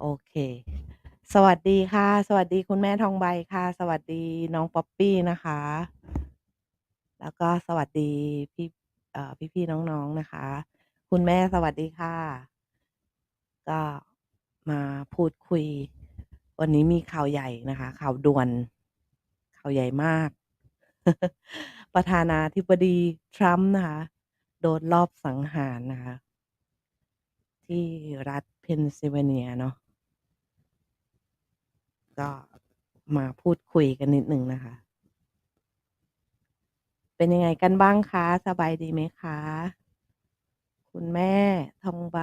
โอเค สวัสดีค่ะ สวัสดีคุณแม่ทองใบค่ะ สวัสดีน้องป๊อปปี้นะคะ แล้วก็สวัสดีพี่เอ่อพี่ๆน้องๆนะคะ คุณแม่สวัสดีค่ะ ก็มาพูดคุย วันนี้มีข่าวใหญ่นะคะ ข่าวด่วน ข่าวใหญ่มาก ประธานาธิบดีทรัมป์นะคะ โดนลอบสังหารนะคะ ที่รัฐเพนซิลเวเนียเนาะ ก็มาพูดคุยกันนิดหนึ่งนะคะ เป็นยังไงกันบ้างคะ สบายดีไหมคะ?คุณแม่ทองใบ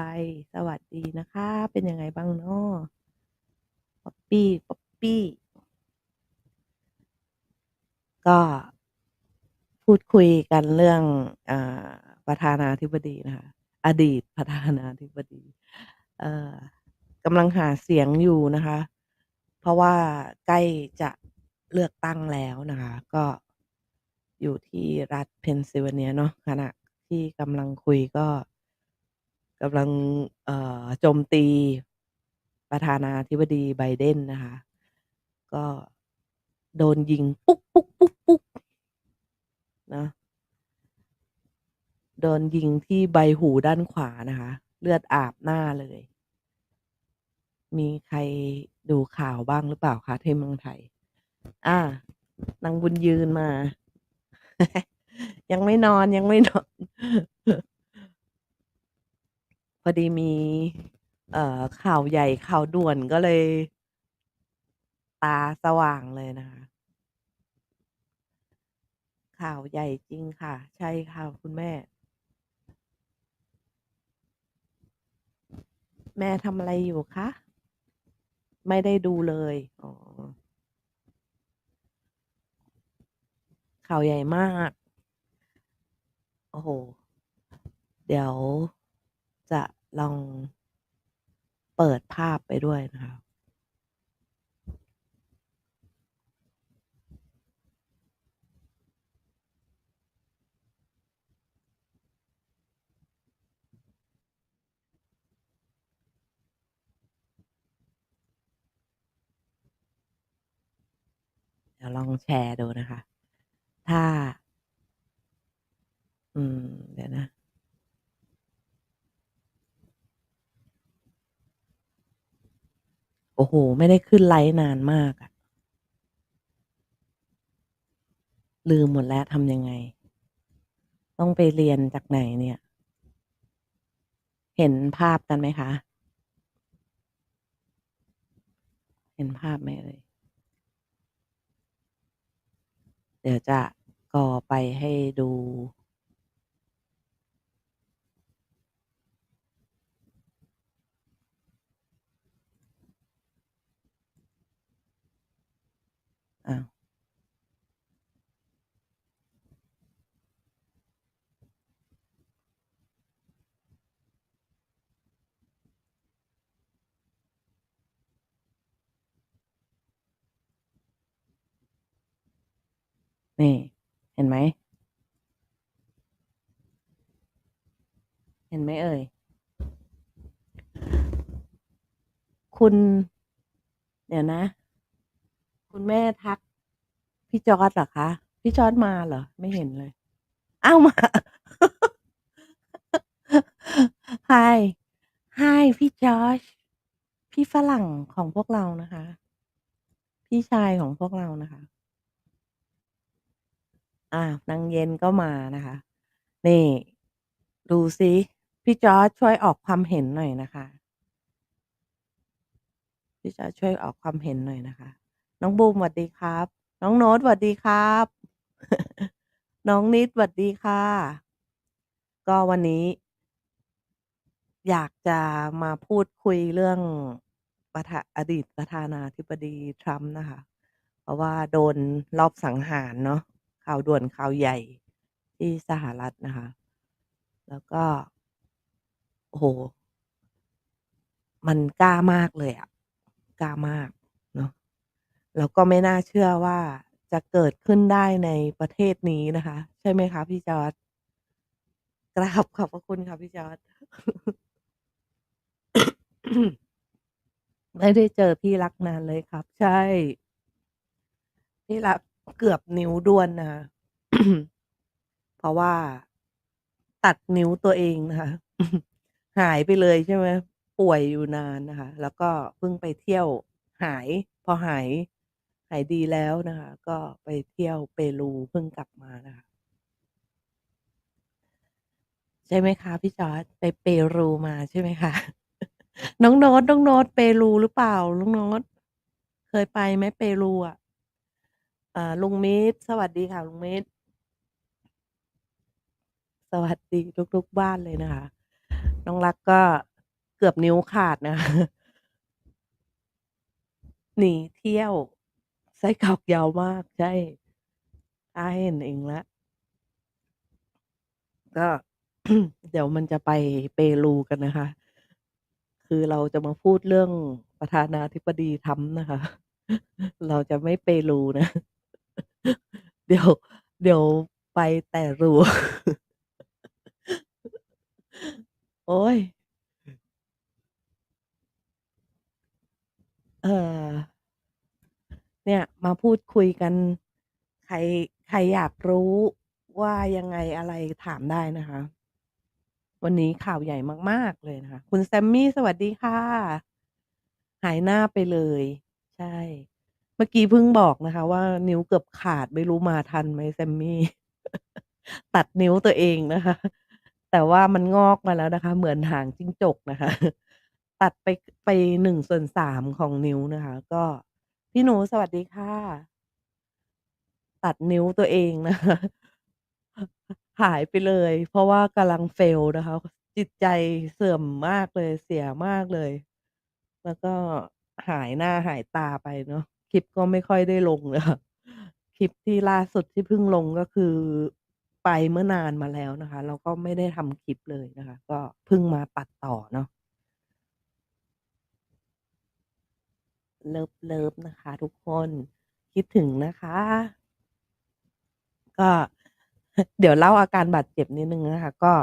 สวัสดีนะคะ เป็นยังไงบ้างเนาะ?ป๊อปปี้ป๊อปปี้ ก็พูดคุยกันเรื่องอประธานาธิบดีนะคะ อดีตประธานาธิบดี เอ่อกำลังหาเสียงอยู่นะคะ ราะว่าใกล้จะเลือกตั้งแล้วนะคะ ก็อยู่ที่รัฐเพนซิลเวเนียเนาะขณะที่กำลังคุยก็กำลังโจมตีประธานาธิบดีไบเดนนะคะ ก็โดนยิงปุ๊กๆๆๆเนะโดนยิงที่ใบหูด้านขวานะคะ เลือดอาบหน้าเลย มีใคร ดูข่าวบ้างหรือเปล่าคะที่เมืองไทย?อ่านางบุญยืนมา ยังไม่นอนยังไม่นอน พอดีมี เอ่อ ข่าวใหญ่ข่าวด่วนก็เลย ตาสว่างเลยนะคะ ข่าวใหญ่จริงค่ะ ใช่ค่ะคุณแม่ แม่ทำอะไรอยู่คะ? ไม่ได้ดูเลยอ๋อข่าวใหญ่มาก โอ้โห เดี๋ยวจะลองเปิดภาพไปด้วยนะคะ ดี๋ยวลองแชร์ดูนะคะ ถ้า อืม เดี๋ยวนะโอ้โฮไม่ได้ขึ้นไลฟ์นานมากอะลืมหมดแล้วทำยังไง?ต้องไปเรียนจากไหนเนี่ย?เห็นภาพกันไหมคะ?เห็นภาพไหมเอ่ย? เดี๋ยวจะก่อไปให้ดู อ้าว นี่ เห็นไหม?เห็นไหมเอ่ย?คุณ เดี๋ยวนะ คุณแม่ทัก พี่จอร์จเหรอคะ?พี่จอร์จมาเหรอ?ไม่เห็นเลย อ้าวมา Hi Hi พี่จอร์จพี่ฝรั่งของพวกเรานะคะ พี่ชายของพวกเรานะคะ อานางเย็นก็มานะคะ นี่ ดูซิพี่จอร์จช่วยออกความเห็นหน่อยนะคะ พี่จอร์จช่วยออกความเห็นหน่อยนะคะ น้องบูมสวัสดีครับ น้องโน้ตสวัสดีครับ น้องนิดสวัสดีค่ะ ก็วันนี้ อยากจะมาพูดคุยเรื่องประธาอดีตประธานาธิบดีทรัมป์นะคะ เพราะว่าโดนลอบสังหารเนาะ ข่าวด่วนข่าวใหญ่ที่สหรัฐนะคะ แล้วก็โอ้โฮมันกล้ามากเลยอะกล้ามากเนาะแล้วก็ไม่น่าเชื่อว่าจะเกิดขึ้นได้ในประเทศนี้นะคะ ใช่ไหมคะพี่จอร์จ?กราบขอบพระคุณค่ะพี่จอร์จไม่ได้เจอพี่รักนานเลยครับ ใช่ พี่รัก เกือบนิ้วด้วนนะคะเพราะว่าตัดนิ้วตัวเองนะคะ หายไปเลยใช่ไหมป่วยอยู่นานนะคะ แล้วก็เพิ่งไปเที่ยวหาย พอหาย หายดีแล้วนะคะ ก็ไปเที่ยวเปรูเพิ่งกลับมานะคะ ใช่ไหมคะพี่จอร์จไปเปรูมาใช่ไหมคะ?น้องโน้ตน้องโน้ตเปรูหรือเปล่า?น้องโน้ตเคยไปไหมเปรูอะ? อ่าลุงมิตรสวัสดีค่ะลุงมิตรสวัสดีทุกๆบ้านเลยนะคะ น้องรักก็เกือบนิ้วขาดนะคะหนีเที่ยวไส้กรอกยาวมากใช่อาเห็นเองแล้วก็เดี๋ยวมันจะไปเปรูกันนะคะ คือเราจะมาพูดเรื่องประธานาธิบดี Trump นะคะ เราจะไม่เปรูนะ เดี๋ยว เดี๋ยวไปแต่รูโอ๊ยเออ เนี่ย มาพูดคุยกัน ใคร ใครอยากรู้ว่ายังไงอะไรถามได้นะคะ วันนี้ข่าวใหญ่มาก ๆ เลยนะคะ คุณแซมมี่ สวัสดีค่ะ หายหน้าไปเลย ใช่ เมื่อกี้เพิ่งบอกนะคะ ว่านิ้วเกือบขาดไม่รู้มาทันไหมแซมมี่ ตัดนิ้วตัวเองนะคะ แต่ว่ามันงอกมาแล้วนะคะ เหมือนหางจิ้งจกนะคะ ตัดไปไป1/3ของนิ้วนะคะ ก็พี่หนูสวัสดีค่ะ ตัดนิ้วตัวเองนะคะหายไปเลย เพราะว่ากำลัง fail นะคะ จิตใจเสื่อมมากเลยเสียมากเลย แล้วก็หายหน้าหายตาไปเนาะ คลิปก็ไม่ค่อยได้ลงเลยค่ะ คลิปที่ล่าสุดที่เพิ่งลง ก็คือไปเมื่อนานมาแล้วนะคะ แล้วก็ไม่ได้ทำคลิปเลยนะคะ ก็เพิ่งมาตัดต่อเนาะ เลิฟๆนะคะ ทุกคนคิดถึงนะคะ ก็ เดี๋ยวเล่าอาการบาดเจ็บนิดนึงนะคะ ก็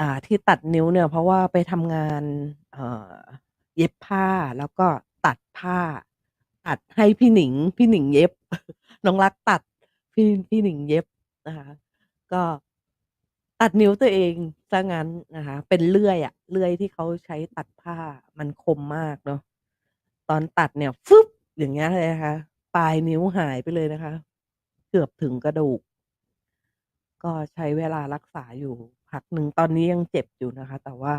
อ่าที่ตัดนิ้วเนี่ย เพราะว่าไปทำงาน เอ่อ เย็บผ้าแล้วก็ตัดผ้า ตัดให้พี่หนิง พี่หนิงเย็บ น้องรักตัด พี่พี่หนิงเย็บนะคะ ก็ตัดนิ้วตัวเองเสียงั้นนะคะ เป็นเลื่อยอะเลื่อยที่เขาใช้ตัดผ้ามันคมมากเนาะตอนตัดเนี่ยฟึ๊บอย่างเงี้ยเลยนะคะปลายนิ้วหายไปเลยนะคะ เกือบถึงกระดูก ก็ใช้เวลารักษาอยู่พักหนึ่งตอนนี้ยังเจ็บอยู่นะคะ แต่ว่า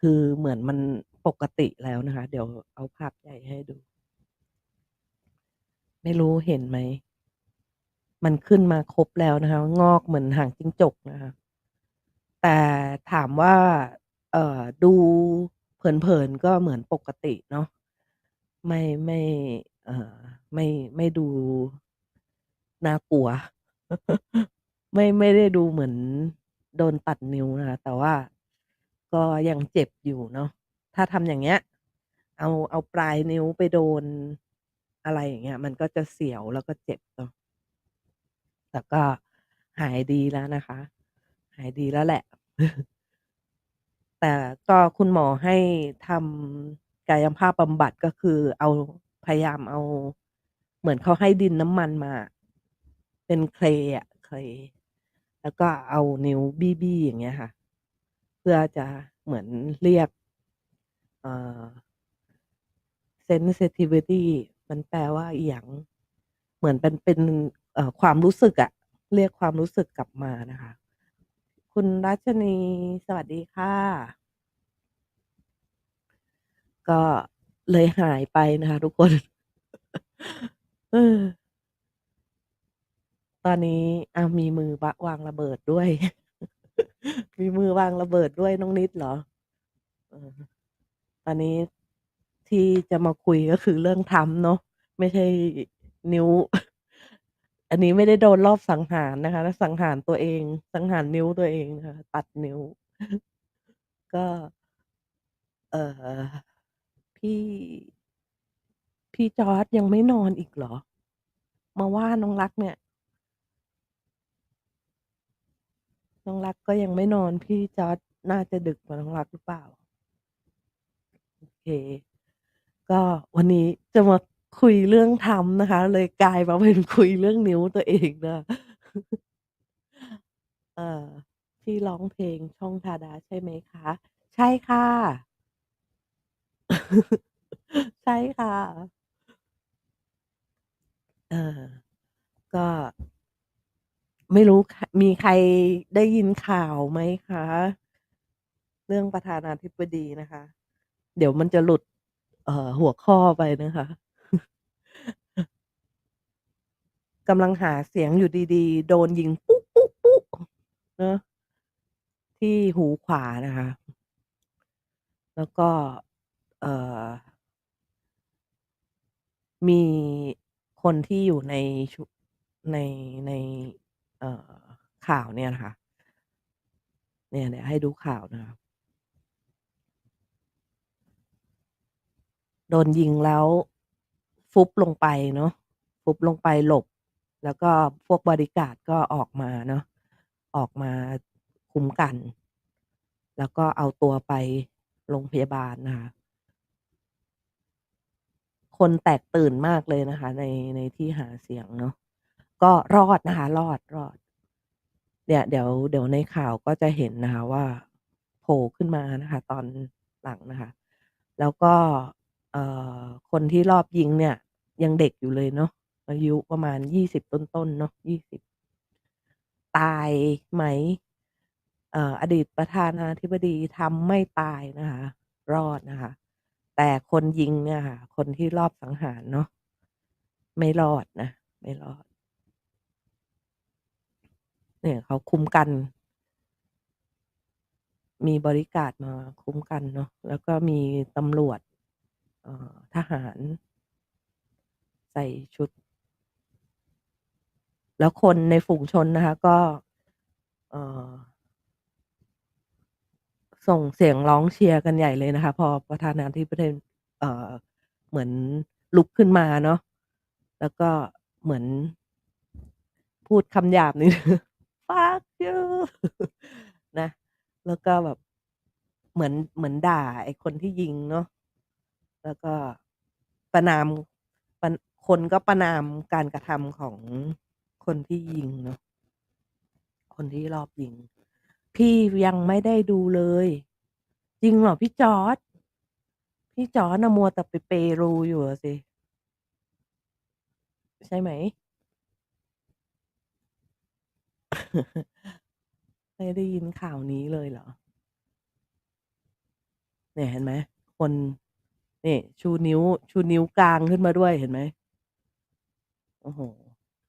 คือเหมือนมันปกติแล้วนะคะ เดี๋ยวเอาภาพใหญ่ให้ดู ไม่รู้เห็นไหม?มันขึ้นมาครบแล้วนะคะ งอกเหมือนหางจิ้งจกนะคะ แต่ถามว่า เอ่อ ดูเผินๆก็เหมือนปกติเนาะ ไม่ไม่ เอ่อ ไม่ไม่ดูน่ากลัว ไม่ไม่ได้ดูเหมือนโดนตัดนิ้วนะคะแต่ว่าก็ยังเจ็บอยู่เนาะ ถ้าทำอย่างเงี้ย เอาเอาปลายนิ้วไปโดน อะไรอย่างเงี้ย มันก็จะเสียวแล้วก็เจ็บเนาะแต่ก็หายดีแล้วนะคะ หายดีแล้วแหละ แต่ก็คุณหมอให้ทำกายภาพบำบัดก็คือ เอาพยายามเอา เหมือนเขาให้ดินน้ำมันมา เป็นเคลย์อะเคลย์แล้วก็เอานิ้วบี้ๆอย่างเงี้ยค่ะ เพื่อจะเหมือนเรียกเอ่อ sensitivity มันแปลว่าอิหยัง?เหมือนเป็นเป็นความรู้สึกอะเรียกความรู้สึกกลับมานะคะ คุณรัชนีสวัสดีค่ะ ก็เลยหายไปนะคะ ทุกคนตอนนี้อามีมือวะวางระเบิดด้วย มีมือวางระเบิดด้วยน้องนิดเหร?อตอนนี้ ที่จะมาคุย ก็คือเรื่อง Trump เนาะ ไม่ใช่นิ้ว อันนี้ไม่ได้โดนลอบสังหารนะคะ สังหารตัวเอง สังหารนิ้วตัวเองนะคะตัดนิ้ว ก็ เอ่อ พี่ พี่จอร์จยังไม่นอนอีกเหรอ?มาว่าน้องรักเนี่ยน้องรักก็ยังไม่นอน พี่จอร์จน่าจะดึกกว่าน้องรักหรือเปล่า?โอเค ก็วันนี้จะมาคุยเรื่องทำนะคะ เลยกลายมาเป็นคุยเรื่องนิ้วตัวเองนะ เอ่อ ที่ร้องเพลงช่องธาดาใช่ไหมคะ?ใช่ค่ะ ใช่ค่ะ เออ ก็ ไม่รู้ ค มีใครได้ยินข่าวไหมคะ?เรื่องประธานาธิบดีนะคะ เดี๋ยวมันจะหลุด เอ่อ หัวข้อไปนะคะ กำลังหาเสียงอยู่ดี ๆ โดนยิง ปุ๊ปเนาะ ที่หูขวานะคะ แล้วก็ เอ่อ มีคนที่อยู่ในชุ ใน ใน เอ่อ ข่าวเนี่ยนะคะ เนี่ยเดี๋ยวให้ดูข่าวนะคะ โดนยิงแล้วฟุบลงไปเนาะฟุบลงไปหลบ แล้วก็พวกบอดีการ์ดก็ออกมาเนาะออกมาคุ้มกัน แล้วก็เอาตัวไปโรงพยาบาลนะคะคนแตกตื่นมากเลยนะคะ ในในที่หาเสียงเนาะก็รอดนะคะ รอดรอด เนี่ยเดี๋ยวเดี๋ยวในข่าวก็จะเห็นนะคะว่าโผล่ขึ้นมานะคะ ตอนหลังนะคะ แล้วก็ เอ่อคนที่ลอบยิงเนี่ย ยังเด็กอยู่เลยเนาะอายุประมาณ20ต้นๆเนาะ20ตายไหม?เอ่ออดีตประธานาธิบดีทำไม่ตายนะคะ รอดนะคะ แต่คนยิงเนี่ยค่ะ คนที่ลอบสังหารเนาะไม่รอดนะ ไม่รอด เนี่ยเขาคุ้มกัน มีบอดีการมาคุ้มกันเนาะแล้วก็มีตำรวจ ทหาร ใส่ชุด แล้วคนในฝูงชนนะคะ ก็ส่งเสียงร้องเชียร์กันใหญ่เลยนะคะ พอประธานาธิบดีเหมือนลุกขึ้นมาเนาะแล้วก็เหมือนพูดคำหยาบนิดหนึ่ง Fuck you นะ แล้วก็แบบเหมือนเหมือนด่าไอ้คนที่ยิงเนาะ แล้วก็ประณามคนก็ประณามการกระทำของคนที่ยิงเนาะคนที่ลอบยิง พี่ยังไม่ได้ดูเลยจริงเหรอพี่จอร์จ?พี่จอร์จน่ะมัวแต่ไปเปรูอยู่สิ ใช่ไหม?ไม่ได้ยินข่าวนี้เลยเหรอ?เนี่ยเห็นไหมคน นี่ ชูนิ้ว ชูนิ้วกลางขึ้นมาด้วยเห็นไหม?โอ้โฮ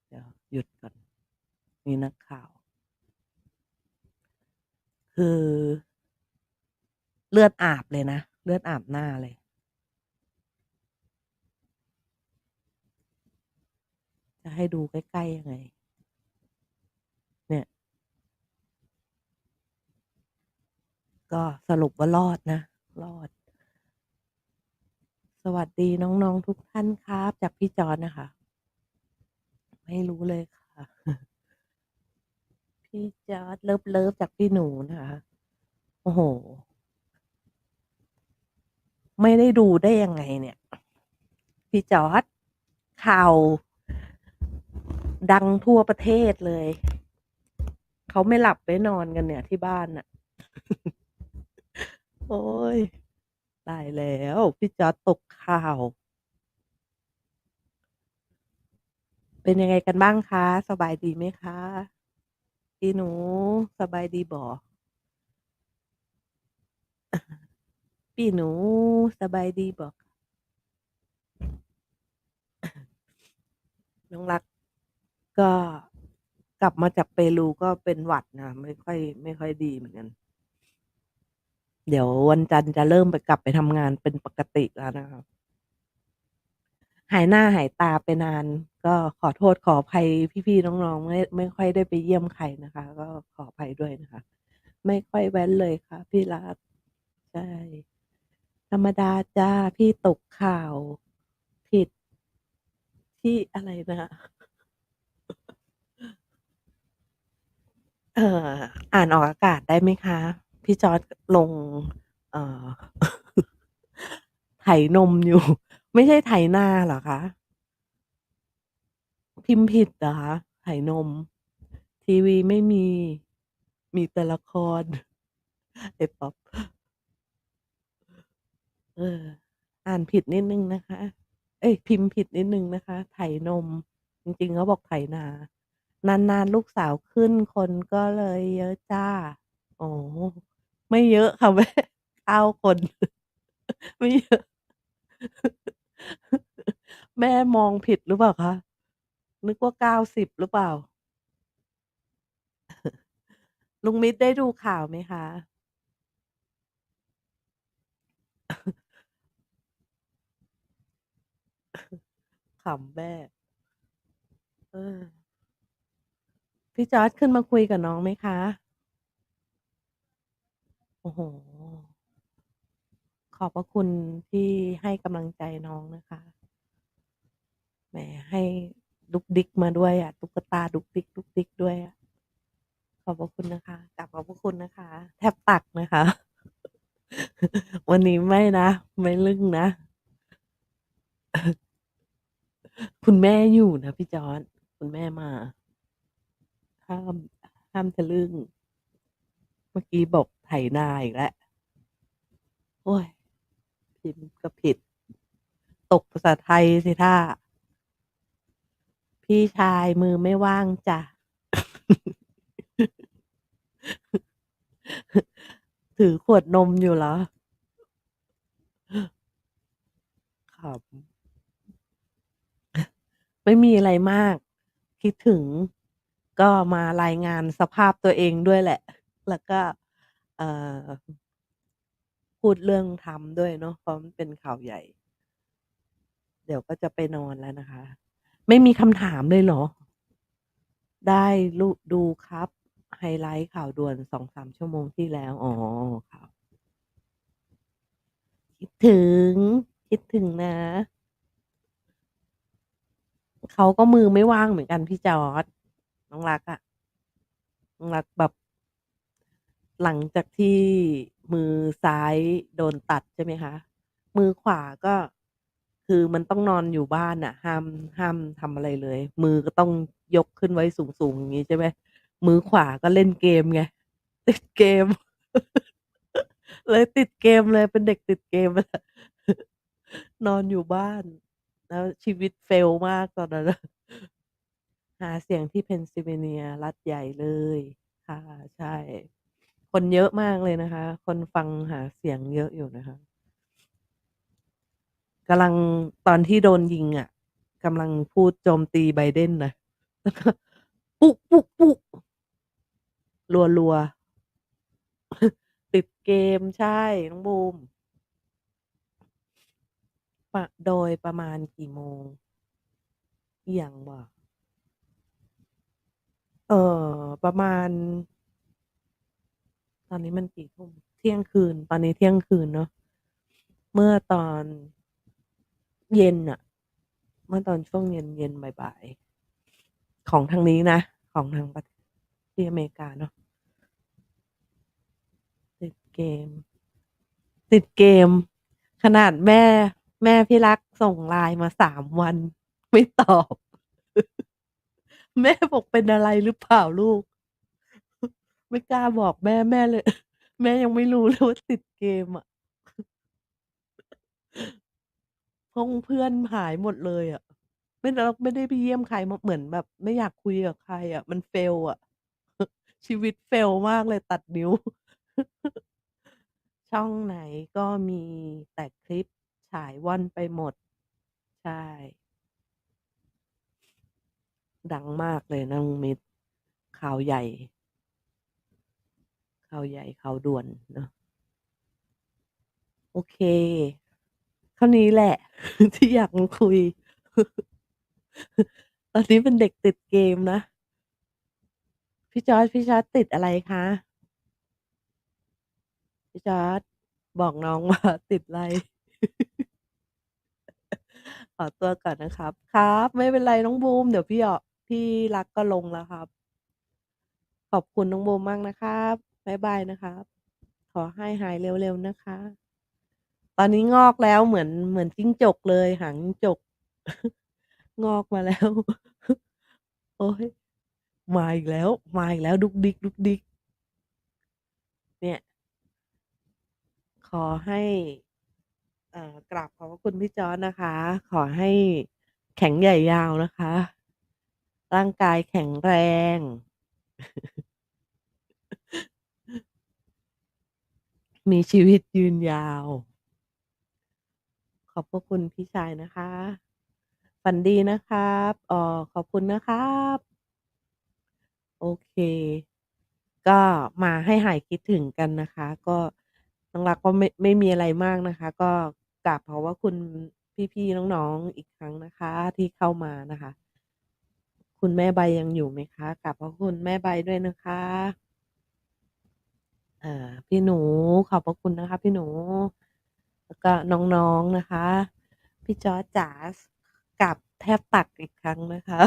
เดี๋ยวหยุดก่อน นี่นักข่าว คือเลือดอาบเลยนะ เลือดอาบหน้าเลย จะให้ดูใกล้ๆยังไง เนี่ย ก็สรุปว่ารอดนะ รอด สวัสดีน้องๆทุกท่านครับ จากพี่จอร์จนะคะ ไม่รู้เลยค่ะ พี่จอร์จเลิฟจากพี่หนูนะคะ โอ้โฮไม่ได้ดูได้ยังไงเนี่ย พี่จอร์จข่าว ดังทั่วประเทศเลย เขาไม่หลับไม่นอนกันเนี่ยที่บ้านน่ะ โอ๊ย ตายแล้วพี่จอตกข่าว เป็นยังไงกันบ้างคะ สบายดีไหมคะ?พี่หนูสบายดีบ่?พี่หนูสบายดีบ่?น้องรักก็กลับมาจากเปรูก็เป็นหวัดนะไม่ค่อย ไม่ค่อยดีเหมือนกัน เดี๋ยววันจันทร์จะเริ่มไปกลับไปทำงานเป็นปกติแล้วนะคะหายหน้าหายตาไปนาน ก็ขอโทษขออภัยพี่ๆน้องๆไม่ไม่ค่อยได้ไปเยี่ยมใครนะคะ ก็ขออภัยด้วยนะคะ ไม่ค่อยแว้นเลยค่ะ พี่รักใช่ ธรรมดาจ้ะพี่ตกข่าวผิดที่อะไรนะคะ?เอ่ออ่านออกอากาศได้ไหมคะ? พี่จอร์จลง เอ่อไถนมอยู่ ไม่ใช่ไถนาหรอคะ?พิมพ์ผิดเหรอคะ?ไถนม ทีวีไม่มี มีแต่ละครไอ้ป๊อปเออ อ่านผิดนิดนึงนะคะ เอ๊ยพิมพ์ผิดนิดนึงนะคะ ไถนม จริงๆเขาบอกไถนา นานๆ ลูกสาวขึ้นคนก็เลยเยอะจ้ะอ๋อ ไม่เยอะค่ะแม่9คน ไม่เยอะ แม่มองผิดหรือเปล่าคะ?นึกว่า90หรือเปล่า?ลุงมิตรได้ดูข่าวไหมคะ?ขำแม่พี่จอร์จขึ้นมาคุยกับน้องไหมคะ? โอ้โฮ ขอบพระคุณที่ให้กำลังใจน้องนะคะ แหม ให้ดุกดิกมาด้วยอะ ตุ๊กตาดุกดิกๆด้วยอะ ขอบพระคุณนะคะ กราบขอบพระคุณนะคะ แทบตักนะคะ วันนี้ไม่นะ ไม่รึ่งนะ คุณแม่อยู่นะพี่จอร์จ คุณแม่มา ห้าม ห้ามทะลึ่ง เมื่อกี้บอก ไถนาอีกแล้ว โอ๊ยพิมพ์ก็ผิด ตกภาษาไทยสิท่า พี่ชายมือไม่ว่างจ้ะ ถือขวดนมอยู่เหรอ?ขำไม่มีอะไรมาก คิดถึงก็มารายงานสภาพตัวเองด้วยแหละ แล้วก็ เอ่อ พูดเรื่องทำด้วยเนาะ เพราะมันเป็นข่าวใหญ่ เดี๋ยวก็จะไปนอนแล้วนะคะ ไม่มีคำถามเลยเหรอ?ได้ลุดูครับ ไฮไลต์ข่าวด่วน2-3ชั่วโมงที่แล้ว อ๋อค่ะ คิดถึง คิดถึงนะ เขาก็มือไม่ว่างเหมือนกันพี่จอร์จน้องรักอะน้องรักแบบ หลังจากที่มือซ้ายโดนตัด ใช่ไหมคะ มือขวาก็ คือมันต้องนอนอยู่บ้านน่ะ ห้าม ห้ามทำอะไรเลย มือก็ต้องยกขึ้นไว้สูง ๆ อย่างงี้ ใช่ไหม มือขวาก็เล่นเกมไง ติดเกม เลยติดเกมเลย เป็นเด็กติดเกม นอนอยู่บ้าน แล้วชีวิต fail มากตอนนั้น หาเสียงที่ Pennsylvania รัฐใหญ่เลย ค่ะ ใช่ คนเยอะมากเลยนะคะ คนฟังหาเสียงเยอะอยู่นะคะกำลังตอนที่โดนยิงอะกำลังพูดโจมตี Biden นะแล้วก็ปุๆๆรัวๆติดเกมใช่น้องบูมปะโดยประมาณกี่โมง?อิหยังวะ?เออประมาณ อนนี้มันกี่ทุ่ม?เที่ยงคืน ตอนนี้เที่ยงคืนเนาะเมื่อตอนเย็นน่ะเมื่อตอนช่วงเย็นๆบ่ายๆของทางนี้นะ ของทางประเที่อเมริกาเนาะติดเกม ติดเกม ขนาดแม่แม่พี่รักส่ง LINE มา3วัน ไม่ตอบ แม่บอก"เป็นอะไรหรือเปล่าลูก?" ไม่กล้าบอกแม่ แม่เลย แม่ยังไม่รู้เลยว่าติดเกมอะ ห้องเพื่อนหายหมดเลยอะ ไม่แล้วไม่ได้ไปเยี่ยมใคร ม เหมือนแบบไม่อยากคุยกับใครอะ มัน fail อะ ชีวิต fail มากเลยตัดนิ้ว ช่องไหนก็มีแต่คลิปฉายว่อนไปหมด ใช่ ดังมากเลยนะลุงมิตร ข่าวใหญ่ ข่าวใหญ่ข่าวด่วนเนาะโอเคเท่านี้แหละ ที่อยากมาคุย ตอนนี้เป็นเด็กติดเกมนะ พี่จอร์จพี่จอร์จติดอะไรคะ?พี่จอร์จบอกน้องว่าติดอะไร?ขอตัวก่อนนะครับ ครับ ไม่เป็นไรน้องบูม เดี๋ยวพี่ออกพี่รักก็ลงแล้วครับ ขอบคุณน้องบูมมากนะครับ บายบายนะครับขอให้หายเร็วๆนะคะ ตอนนี้งอกแล้วเหมือนเหมือนจิ้งจกเลยหางจิ้งจกงอกมาแล้ว โอ๊ยมาอีกแล้ว มาอีกแล้วดุกดิกๆเนี่ย ขอให้เอ่อกราบขอบคุณพี่จอร์จนะคะ ขอให้แข็งใหญ่ยาวนะคะ ร่างกายแข็งแรง มีชีวิตยืนยาว ขอบพระคุณพี่ชายนะคะ ฝันดีนะครับอ่อขอบคุณนะครับ โอเค ก็มาให้หายคิดถึงกันนะคะ ก็น้องรักก็ไม่ไม่มีอะไรมากนะคะ ก็กราบขอบพระคุณพี่ๆน้องๆอีกครั้งนะคะ ที่เข้ามานะคะ คุณแม่ใบยังอยู่ไหมคะ?กราบพระคุณแม่ใบด้วยนะคะ อ่อพี่หนูขอบพระคุณนะคะ พี่หนู แล้วก็น้องๆนะคะ พี่จอร์จจ๋ากราบแทบตักอีกครั้งนะคะ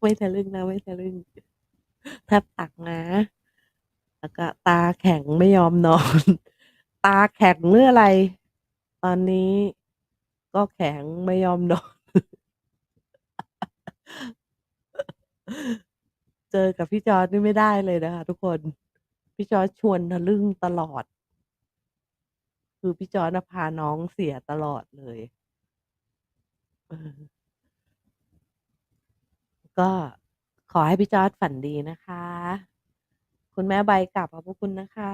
ไม่ทะลึ่งนะไม่ทะลึ่งแทบตักนะ แล้วก็ตาแข็งไม่ยอมนอน ตาแข็งหรืออะไร ตอนนี้ก็แข็งไม่ยอมนอน เจอกับพี่จอร์จนี่ไม่ได้เลยนะคะทุกคน พี่จอร์จชวนทะลึ่งตลอด คือพี่จอร์จน่ะพาน้องเสียตลอดเลยเออก็ขอให้พี่จอร์ฝันดีนะคะ คุณแม่ใบกราบขอบพระคุณนะคะ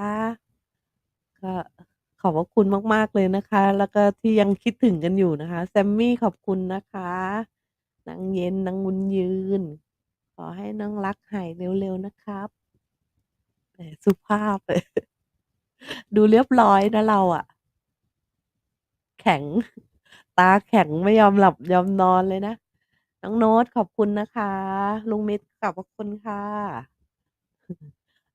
ก็ขอบพระคุณมาก ๆ เลยนะคะ แล้วก็ที่ยังคิดถึงกันอยู่นะคะ แซมมี่ขอบคุณนะคะนางเย็นนางบุญยืน ขอให้น้องรักหายเร็ว ๆ นะครับ สุภาพเลยดูเรียบร้อยนะเราอะแข็ง ตาแข็งไม่ยอมหลับยอมนอนเลยนะ น้องโน้ตขอบคุณนะคะ ลุงมิตรขอบคุณค่ะ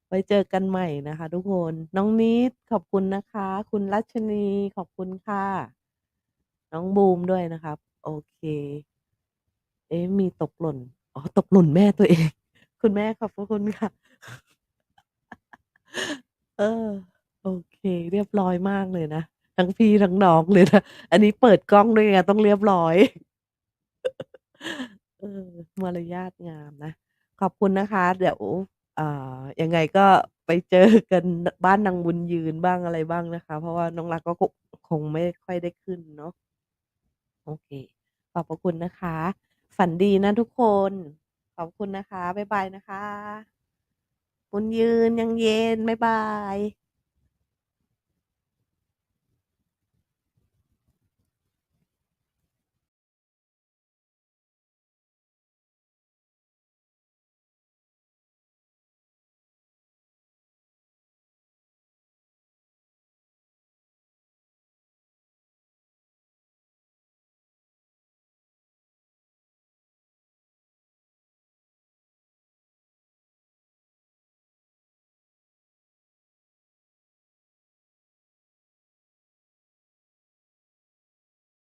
ไว้เจอกันใหม่นะคะ ทุกคน น้องนิดขอบคุณนะคะ คุณรัชนีขอบคุณค่ะ น้องบูมด้วยนะครับ โอเค เอ๊มีตกหล่น อ๋อ ตกหล่นแม่ตัวเอง คุณแม่ขอบคุณค่ะ เออ โอเค เรียบร้อยมากเลยนะ ทั้งพี่ทั้งน้องเลยนะ อันนี้เปิดกล้องด้วยไง ต้องเรียบร้อย เออ มารยาทงามนะ ขอบคุณนะคะ เดี๋ยว เอ่ายังไงก็ไปเจอกันนบ้านนางบุญยืนบ้างอะไรบ้างนะคะ เพราะว่าน้องรักก็คงคงไม่ค่อยได้ขึ้นเนาะ โอเค ขอบพระคุณนะคะ ฝันดีนะทุกคน ขอบคุณนะคะ บ๊ายบายนะคะ บุญยืนยังเย็น บ๊ายบาย